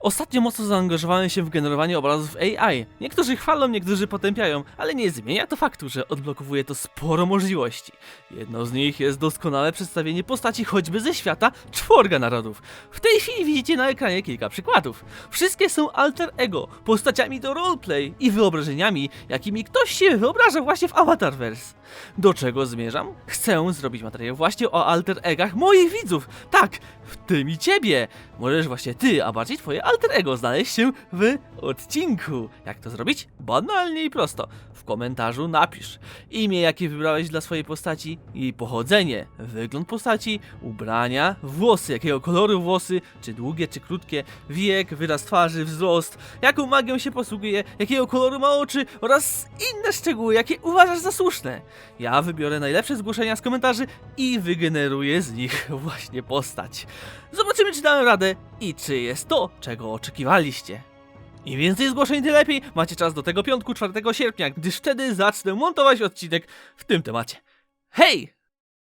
Ostatnio mocno zaangażowałem się w generowanie obrazów AI. Niektórzy chwalą, niektórzy potępiają, ale nie zmienia to faktu, że odblokowuje to sporo możliwości. Jedną z nich jest doskonałe przedstawienie postaci choćby ze świata czworga narodów. W tej chwili widzicie na ekranie kilka przykładów. Wszystkie są alter ego, postaciami do roleplay i wyobrażeniami, jakimi ktoś się wyobraża właśnie w Avatarverse. Do czego zmierzam? Chcę zrobić materiał właśnie o alter egach moich widzów. Tak, w tym i ciebie. Możesz właśnie ty, a bardziej twoje alter ego znaleźć się w odcinku. Jak to zrobić? Banalnie i prosto. W komentarzu napisz imię, jakie wybrałeś dla swojej postaci, jej pochodzenie, wygląd postaci, ubrania, włosy, jakiego koloru włosy, czy długie, czy krótkie, wiek, wyraz twarzy, wzrost, jaką magią się posługuje, jakiego koloru ma oczy oraz inne szczegóły, jakie uważasz za słuszne. Ja wybiorę najlepsze zgłoszenia z komentarzy i wygeneruję z nich właśnie postać. Zobaczymy, czy dałem radę i czy jest to, czego oczekiwaliście. Im więcej zgłoszeń, tym lepiej. Macie czas do tego piątku 4 sierpnia, gdyż wtedy zacznę montować odcinek w tym temacie. Hej!